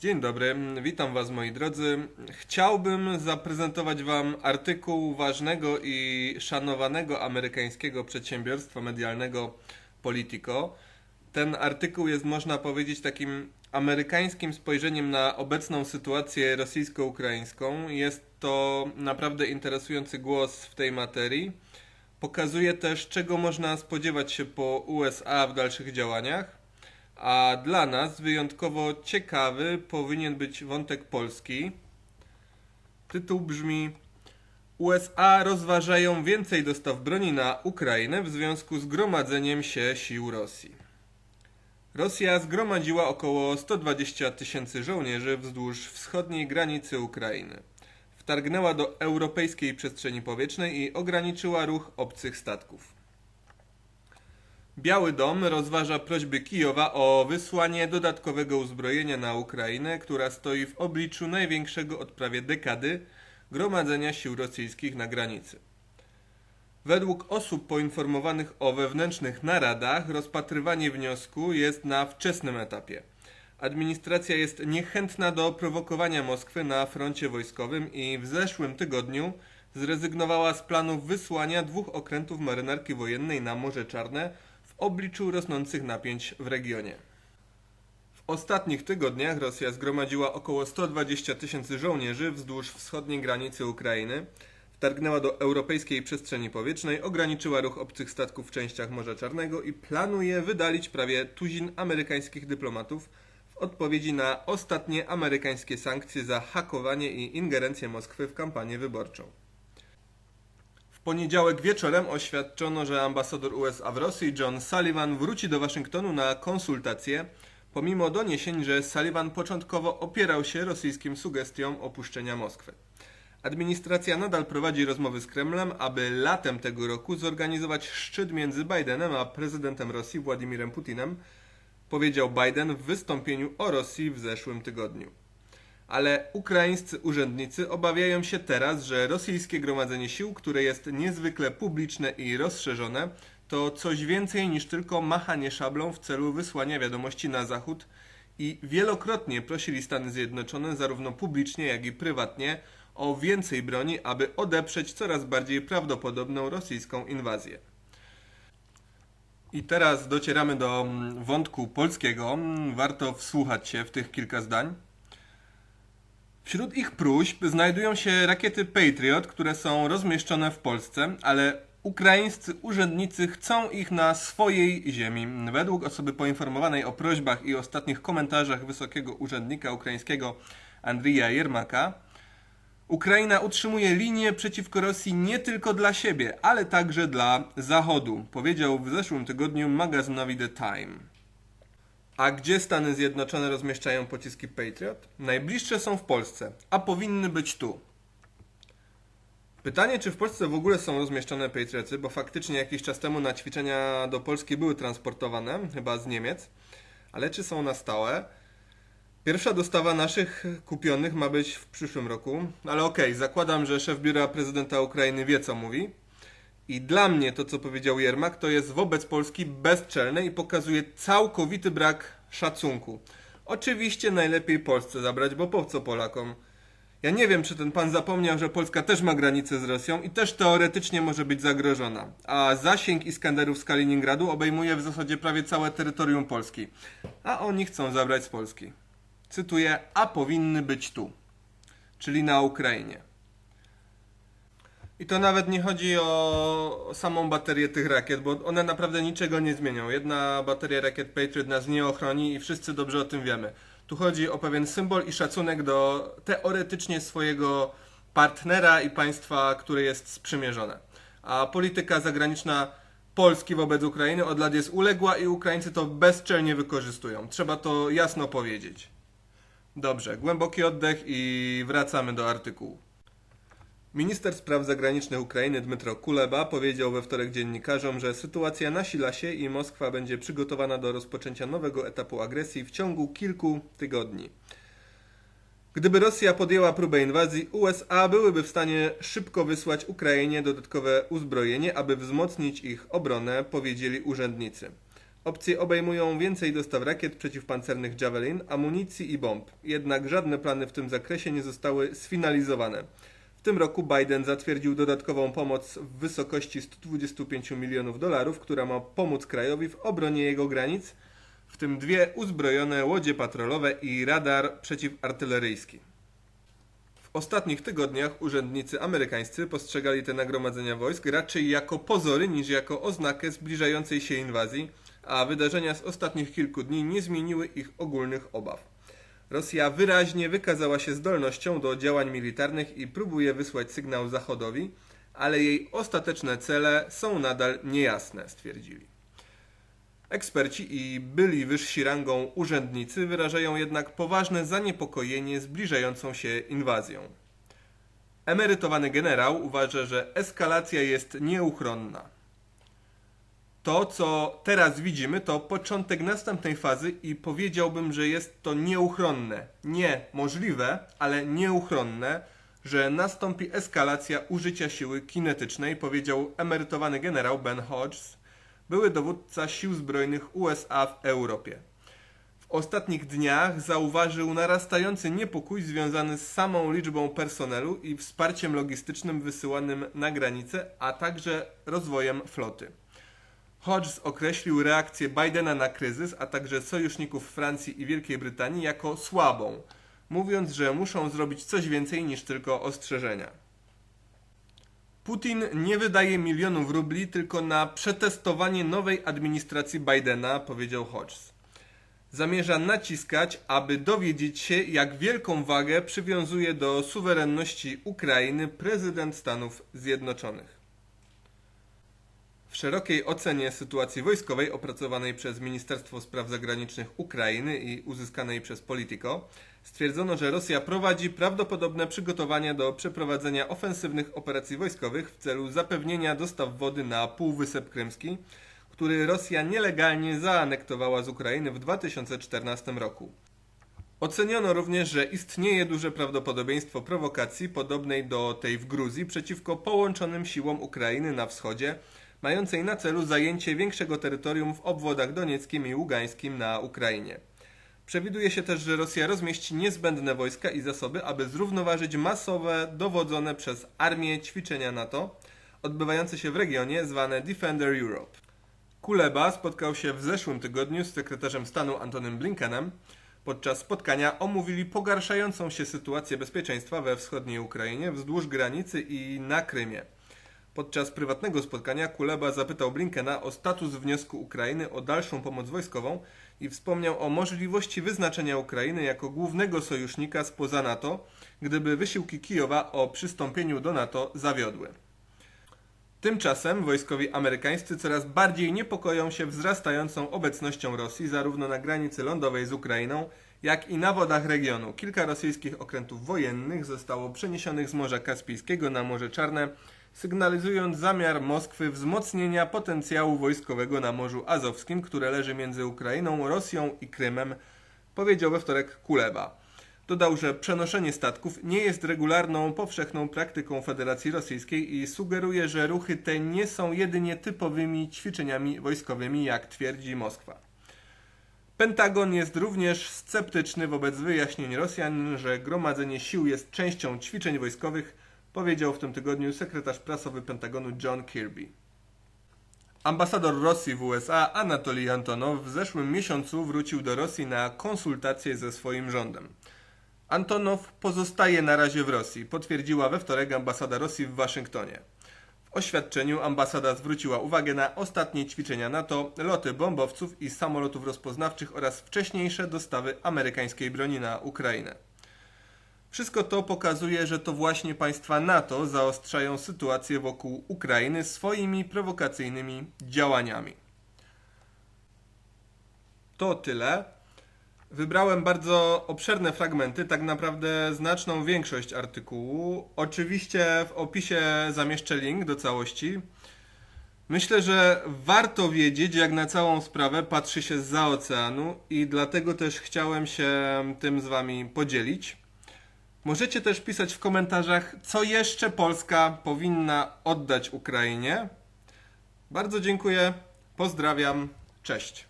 Dzień dobry, witam Was moi drodzy. Chciałbym zaprezentować Wam artykuł ważnego i szanowanego amerykańskiego przedsiębiorstwa medialnego Politico. Ten artykuł jest, można powiedzieć, takim amerykańskim spojrzeniem na obecną sytuację rosyjsko-ukraińską. Jest to naprawdę interesujący głos w tej materii. Pokazuje też, czego można spodziewać się po USA w dalszych działaniach. A dla nas wyjątkowo ciekawy powinien być wątek polski. Tytuł brzmi: USA rozważają więcej dostaw broni na Ukrainę w związku z gromadzeniem się sił Rosji. Rosja zgromadziła około 120 tysięcy żołnierzy wzdłuż wschodniej granicy Ukrainy. Wtargnęła do europejskiej przestrzeni powietrznej i ograniczyła ruch obcych statków. Biały Dom rozważa prośby Kijowa o wysłanie dodatkowego uzbrojenia na Ukrainę, która stoi w obliczu największego od prawie dekady gromadzenia sił rosyjskich na granicy. Według osób poinformowanych o wewnętrznych naradach, rozpatrywanie wniosku jest na wczesnym etapie. Administracja jest niechętna do prowokowania Moskwy na froncie wojskowym i w zeszłym tygodniu zrezygnowała z planów wysłania dwóch okrętów marynarki wojennej na Morze Czarne obliczu rosnących napięć w regionie. W ostatnich tygodniach Rosja zgromadziła około 120 tysięcy żołnierzy wzdłuż wschodniej granicy Ukrainy, wtargnęła do europejskiej przestrzeni powietrznej, ograniczyła ruch obcych statków w częściach Morza Czarnego i planuje wydalić prawie tuzin amerykańskich dyplomatów w odpowiedzi na ostatnie amerykańskie sankcje za hakowanie i ingerencję Moskwy w kampanię wyborczą. W poniedziałek wieczorem oświadczono, że ambasador USA w Rosji John Sullivan wróci do Waszyngtonu na konsultacje, pomimo doniesień, że Sullivan początkowo opierał się rosyjskim sugestiom opuszczenia Moskwy. Administracja nadal prowadzi rozmowy z Kremlem, aby latem tego roku zorganizować szczyt między Bidenem a prezydentem Rosji Władimirem Putinem, powiedział Biden w wystąpieniu o Rosji w zeszłym tygodniu. Ale ukraińscy urzędnicy obawiają się teraz, że rosyjskie gromadzenie sił, które jest niezwykle publiczne i rozszerzone, to coś więcej niż tylko machanie szablą w celu wysłania wiadomości na Zachód i wielokrotnie prosili Stany Zjednoczone, zarówno publicznie, jak i prywatnie, o więcej broni, aby odeprzeć coraz bardziej prawdopodobną rosyjską inwazję. I teraz docieramy do mm, wątku polskiego. Warto wsłuchać się w tych kilka zdań. Wśród ich próśb znajdują się rakiety Patriot, które są rozmieszczone w Polsce, ale ukraińscy urzędnicy chcą ich na swojej ziemi. Według osoby poinformowanej o prośbach i ostatnich komentarzach wysokiego urzędnika ukraińskiego Andrija Jermaka, Ukraina utrzymuje linię przeciwko Rosji nie tylko dla siebie, ale także dla Zachodu, powiedział w zeszłym tygodniu magazynowi The Time. A gdzie Stany Zjednoczone rozmieszczają pociski Patriot? Najbliższe są w Polsce, a powinny być tu. Pytanie, czy w Polsce w ogóle są rozmieszczone Patrioty, bo faktycznie jakiś czas temu na ćwiczenia do Polski były transportowane, chyba z Niemiec, ale czy są na stałe? Pierwsza dostawa naszych kupionych ma być w przyszłym roku, ale okej, zakładam, że szef biura prezydenta Ukrainy wie co mówi. I dla mnie to, co powiedział Jermak, to jest wobec Polski bezczelne i pokazuje całkowity brak szacunku. Oczywiście najlepiej Polsce zabrać, bo po co Polakom? Ja nie wiem, czy ten pan zapomniał, że Polska też ma granicę z Rosją i też teoretycznie może być zagrożona. A zasięg Iskanderów z Kaliningradu obejmuje w zasadzie prawie całe terytorium Polski. A oni chcą zabrać z Polski. Cytuję, a powinny być tu, czyli na Ukrainie. I to nawet nie chodzi o samą baterię tych rakiet, bo one naprawdę niczego nie zmienią. Jedna bateria rakiet Patriot nas nie ochroni i wszyscy dobrze o tym wiemy. Tu chodzi o pewien symbol i szacunek do teoretycznie swojego partnera i państwa, które jest sprzymierzone. A polityka zagraniczna Polski wobec Ukrainy od lat jest uległa i Ukraińcy to bezczelnie wykorzystują. Trzeba to jasno powiedzieć. Dobrze, głęboki oddech i wracamy do artykułu. Minister spraw zagranicznych Ukrainy Dmytro Kuleba powiedział we wtorek dziennikarzom, że sytuacja nasila się i Moskwa będzie przygotowana do rozpoczęcia nowego etapu agresji w ciągu kilku tygodni. Gdyby Rosja podjęła próbę inwazji, USA byłyby w stanie szybko wysłać Ukrainie dodatkowe uzbrojenie, aby wzmocnić ich obronę, powiedzieli urzędnicy. Opcje obejmują więcej dostaw rakiet przeciwpancernych Javelin, amunicji i bomb. Jednak żadne plany w tym zakresie nie zostały sfinalizowane. W tym roku Biden zatwierdził dodatkową pomoc w wysokości 125 milionów dolarów, która ma pomóc krajowi w obronie jego granic, w tym dwie uzbrojone łodzie patrolowe i radar przeciwartyleryjski. W ostatnich tygodniach urzędnicy amerykańscy postrzegali te nagromadzenia wojsk raczej jako pozory niż jako oznakę zbliżającej się inwazji, a wydarzenia z ostatnich kilku dni nie zmieniły ich ogólnych obaw. Rosja wyraźnie wykazała się zdolnością do działań militarnych i próbuje wysłać sygnał Zachodowi, ale jej ostateczne cele są nadal niejasne, stwierdzili. Eksperci i byli wyżsi rangą urzędnicy wyrażają jednak poważne zaniepokojenie zbliżającą się inwazją. Emerytowany generał uważa, że eskalacja jest nieuchronna. To, co teraz widzimy, to początek następnej fazy i powiedziałbym, że jest to nieuchronne. Nie możliwe, ale nieuchronne, że nastąpi eskalacja użycia siły kinetycznej, powiedział emerytowany generał Ben Hodges, były dowódca sił zbrojnych USA w Europie. W ostatnich dniach zauważył narastający niepokój związany z samą liczbą personelu i wsparciem logistycznym wysyłanym na granicę, a także rozwojem floty. Hodges określił reakcję Bidena na kryzys, a także sojuszników Francji i Wielkiej Brytanii jako słabą, mówiąc, że muszą zrobić coś więcej niż tylko ostrzeżenia. Putin nie wydaje milionów rubli tylko na przetestowanie nowej administracji Bidena, powiedział Hodges. Zamierza naciskać, aby dowiedzieć się, jak wielką wagę przywiązuje do suwerenności Ukrainy prezydent Stanów Zjednoczonych. W szerokiej ocenie sytuacji wojskowej opracowanej przez Ministerstwo Spraw Zagranicznych Ukrainy i uzyskanej przez Politico stwierdzono, że Rosja prowadzi prawdopodobne przygotowania do przeprowadzenia ofensywnych operacji wojskowych w celu zapewnienia dostaw wody na Półwysep Krymski, który Rosja nielegalnie zaanektowała z Ukrainy w 2014 roku. Oceniono również, że istnieje duże prawdopodobieństwo prowokacji podobnej do tej w Gruzji przeciwko połączonym siłom Ukrainy na wschodzie, mającej na celu zajęcie większego terytorium w obwodach donieckim i ługańskim na Ukrainie. Przewiduje się też, że Rosja rozmieści niezbędne wojska i zasoby, aby zrównoważyć masowe, dowodzone przez armię ćwiczenia NATO, odbywające się w regionie zwane Defender Europe. Kuleba spotkał się w zeszłym tygodniu z sekretarzem stanu Antonym Blinkenem. Podczas spotkania omówili pogarszającą się sytuację bezpieczeństwa we wschodniej Ukrainie, wzdłuż granicy i na Krymie. Podczas prywatnego spotkania Kuleba zapytał Blinkena o status wniosku Ukrainy o dalszą pomoc wojskową i wspomniał o możliwości wyznaczenia Ukrainy jako głównego sojusznika spoza NATO, gdyby wysiłki Kijowa o przystąpieniu do NATO zawiodły. Tymczasem wojskowi amerykańscy coraz bardziej niepokoją się wzrastającą obecnością Rosji zarówno na granicy lądowej z Ukrainą, jak i na wodach regionu. Kilka rosyjskich okrętów wojennych zostało przeniesionych z Morza Kaspijskiego na Morze Czarne, sygnalizując zamiar Moskwy wzmocnienia potencjału wojskowego na Morzu Azowskim, które leży między Ukrainą, Rosją i Krymem, powiedział we wtorek Kuleba. Dodał, że przenoszenie statków nie jest regularną, powszechną praktyką Federacji Rosyjskiej i sugeruje, że ruchy te nie są jedynie typowymi ćwiczeniami wojskowymi, jak twierdzi Moskwa. Pentagon jest również sceptyczny wobec wyjaśnień Rosjan, że gromadzenie sił jest częścią ćwiczeń wojskowych, powiedział w tym tygodniu sekretarz prasowy Pentagonu John Kirby. Ambasador Rosji w USA Anatolij Antonow w zeszłym miesiącu wrócił do Rosji na konsultacje ze swoim rządem. Antonow pozostaje na razie w Rosji, potwierdziła we wtorek ambasada Rosji w Waszyngtonie. W oświadczeniu ambasada zwróciła uwagę na ostatnie ćwiczenia NATO, loty bombowców i samolotów rozpoznawczych oraz wcześniejsze dostawy amerykańskiej broni na Ukrainę. Wszystko to pokazuje, że to właśnie państwa NATO zaostrzają sytuację wokół Ukrainy swoimi prowokacyjnymi działaniami. To tyle. Wybrałem bardzo obszerne fragmenty, tak naprawdę znaczną większość artykułu. Oczywiście w opisie zamieszczę link do całości. Myślę, że warto wiedzieć, jak na całą sprawę patrzy się za oceanu, i dlatego też chciałem się tym z Wami podzielić. Możecie też pisać w komentarzach, co jeszcze Polska powinna oddać Ukrainie. Bardzo dziękuję, pozdrawiam, cześć.